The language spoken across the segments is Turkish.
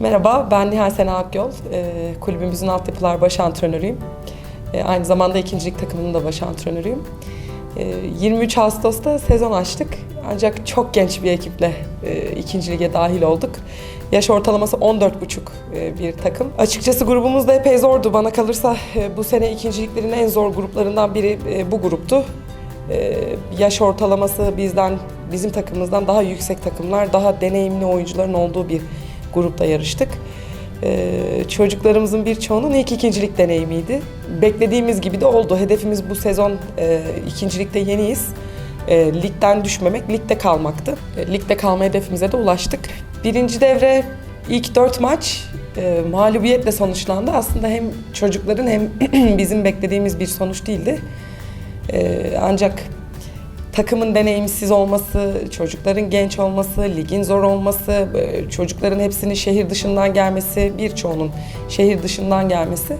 Merhaba, ben Nihal Sena Akyol. Ee, kulübümüzün altyapılar baş antrenörüyüm. Ee, aynı zamanda ikincilik takımının da baş antrenörüyüm. Ee, 23 Ağustos'ta sezon açtık. Ancak çok genç bir ekiple e, ikinci lige dahil olduk. Yaş ortalaması 14,5 e, bir takım. Açıkçası grubumuz da epey zordu. Bana kalırsa e, bu sene ikinciliklerin en zor gruplarından biri e, bu gruptu. Ee, yaş ortalaması bizden, bizim takımımızdan daha yüksek takımlar, daha deneyimli oyuncuların olduğu bir grupta yarıştık. Ee, çocuklarımızın birçoğunun ilk ikincilik deneyimiydi. Beklediğimiz gibi de oldu. Hedefimiz bu sezon e, ikincilikte yeniyiz. E, ligden düşmemek, ligde kalmaktı. E, ligde kalma hedefimize de ulaştık. Birinci devre ilk dört maç e, mağlubiyetle sonuçlandı. Aslında hem çocukların hem bizim beklediğimiz bir sonuç değildi. E, ancak takımın deneyimsiz olması, çocukların genç olması, ligin zor olması, e, çocukların hepsinin şehir dışından gelmesi, birçoğunun şehir dışından gelmesi,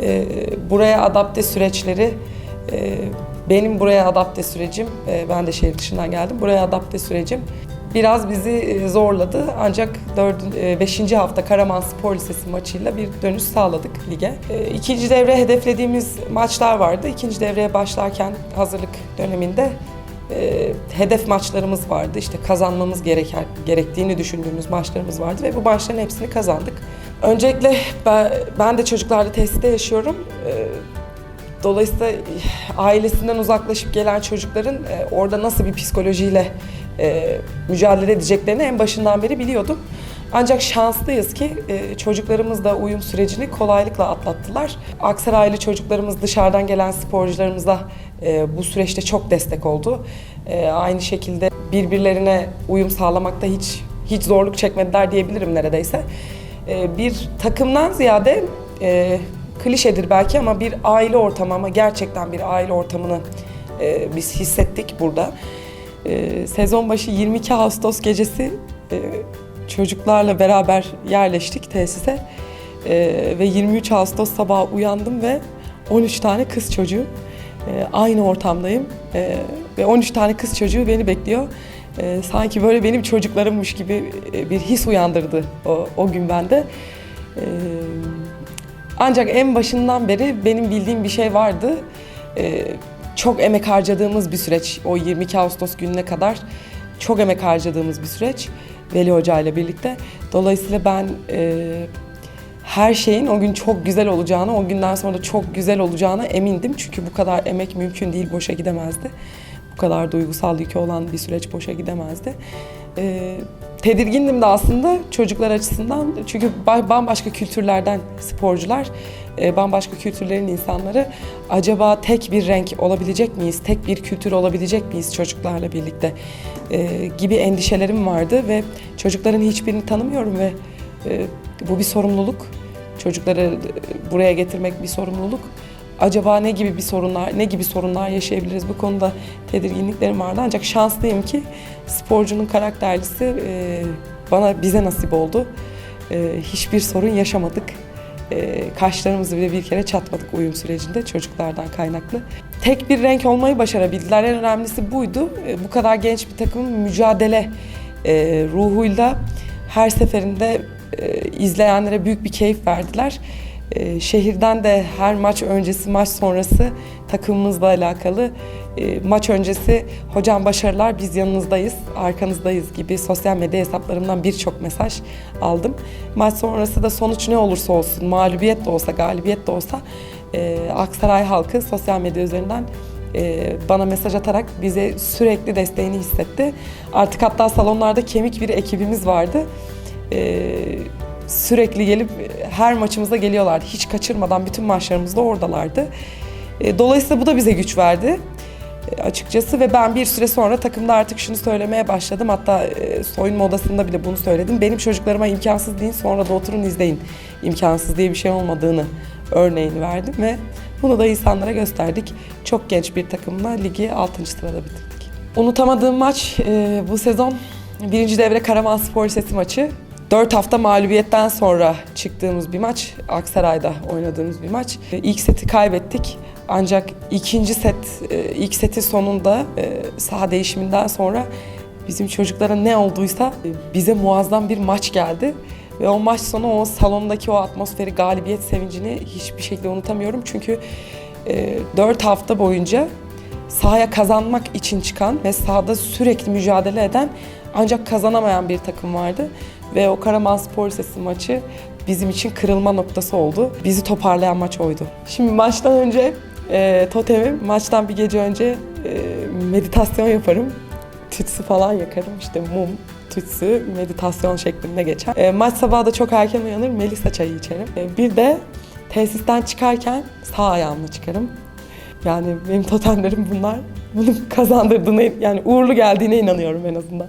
e, buraya adapte süreçleri, e, benim buraya adapte sürecim, ben de şehir dışından geldim, buraya adapte sürecim biraz bizi zorladı. Ancak 5. hafta Karaman Spor Lisesi maçıyla bir dönüş sağladık lige. İkinci devre hedeflediğimiz maçlar vardı. İkinci devreye başlarken hazırlık döneminde e, hedef maçlarımız vardı. İşte kazanmamız gereken, gerektiğini düşündüğümüz maçlarımız vardı ve bu maçların hepsini kazandık. Öncelikle ben, ben de çocuklarla tesiste yaşıyorum. E, Dolayısıyla eh, ailesinden uzaklaşıp gelen çocukların e, orada nasıl bir psikolojiyle e, mücadele edeceklerini en başından beri biliyordum. Ancak şanslıyız ki e, çocuklarımız da uyum sürecini kolaylıkla atlattılar. Aksaraylı çocuklarımız dışarıdan gelen sporcularımıza e, bu süreçte çok destek oldu. E, aynı şekilde birbirlerine uyum sağlamakta hiç hiç zorluk çekmediler diyebilirim neredeyse. Bir takımdan ziyade klişedir belki ama bir aile ortamı ama gerçekten bir aile ortamını biz hissettik burada. Sezon başı 22 Ağustos gecesi çocuklarla beraber yerleştik tesise E, ve 23 Ağustos sabahı uyandım ve 13 tane kız çocuğu e, aynı ortamdayım E, ve 13 tane kız çocuğu beni bekliyor. E, sanki böyle benim çocuklarımmış gibi e, bir his uyandırdı o, o gün bende. E, ancak en başından beri benim bildiğim bir şey vardı. Ee, çok emek harcadığımız bir süreç. O 22 Ağustos gününe kadar çok emek harcadığımız bir süreç. Veli Hoca ile birlikte. Dolayısıyla ben e, her şeyin o gün çok güzel olacağını, o günden sonra da çok güzel olacağına emindim. Çünkü bu kadar emek mümkün değil, boşa gidemezdi. Kadar duygusal yükü olan bir süreç boşa gidemezdi. Ee, tedirgindim de aslında çocuklar açısından. Çünkü ba- bambaşka kültürlerden sporcular, e, bambaşka kültürlerin insanları. Acaba tek bir renk olabilecek miyiz, tek bir kültür olabilecek miyiz çocuklarla birlikte e, gibi endişelerim vardı ve çocukların hiçbirini tanımıyorum ve e, bu bir sorumluluk. Çocukları e, buraya getirmek bir sorumluluk. Acaba ne gibi bir sorunlar, ne gibi sorunlar yaşayabiliriz bu konuda tedirginliklerim vardı. Ancak şanslıyım ki sporcunun karakterlisi e, bana bize nasip oldu. E, hiçbir sorun yaşamadık. E, kaşlarımızı bile bir kere çatmadık uyum sürecinde çocuklardan kaynaklı. Tek bir renk olmayı başarabildiler. En önemlisi buydu. E, bu kadar genç bir takımın mücadele e, ruhuyla her seferinde e, izleyenlere büyük bir keyif verdiler. E, şehirden de her maç öncesi, maç sonrası takımımızla alakalı e, maç öncesi hocam başarılar biz yanınızdayız, arkanızdayız gibi sosyal medya hesaplarımdan birçok mesaj aldım. Maç sonrası da sonuç ne olursa olsun, mağlubiyet de olsa, galibiyet de olsa e, Aksaray halkı sosyal medya üzerinden e, bana mesaj atarak bize sürekli desteğini hissetti. Artık hatta salonlarda kemik bir ekibimiz vardı. Sürekli gelip her maçımıza geliyorlardı. Hiç kaçırmadan bütün maçlarımızda oradalardı. E, dolayısıyla bu da bize güç verdi e, açıkçası ve ben bir süre sonra takımda artık şunu söylemeye başladım. Hatta e, soyunma odasında bile bunu söyledim. Benim çocuklarıma imkansız deyin sonra da oturun izleyin. İmkansız diye bir şey olmadığını örneğini verdim ve bunu da insanlara gösterdik. Çok genç bir takımla ligi 6. sırada bitirdik. Unutamadığım maç bu sezon birinci devre Karaman Spor Lisesi maçı. 4 hafta mağlubiyetten sonra çıktığımız bir maç. Aksaray'da oynadığımız bir maç. E, İlk seti kaybettik. Ancak ikinci set, e, ilk setin sonunda e, saha değişiminden sonra bizim çocuklara ne olduysa bize muazzam bir maç geldi. Ve o maç sonu o salondaki o atmosferi, galibiyet sevincini hiçbir şekilde unutamıyorum. Çünkü e, 4 hafta boyunca sahaya kazanmak için çıkan ve sahada sürekli mücadele eden ancak kazanamayan bir takım vardı. Ve o Karaman Spor Lisesi maçı bizim için kırılma noktası oldu. Bizi toparlayan maç oydu. Şimdi maçtan önce e, totemim, maçtan bir gece önce e, meditasyon yaparım. Tütsü falan yakarım işte mum, tütsü, meditasyon şeklinde geçer. E, maç sabahı da çok erken uyanır, Melisa çayı içerim. E, bir de tesisten çıkarken sağ ayağımla çıkarım. Yani benim totemlerim bunlar. Bunu kazandırdığına, yani uğurlu geldiğine inanıyorum en azından.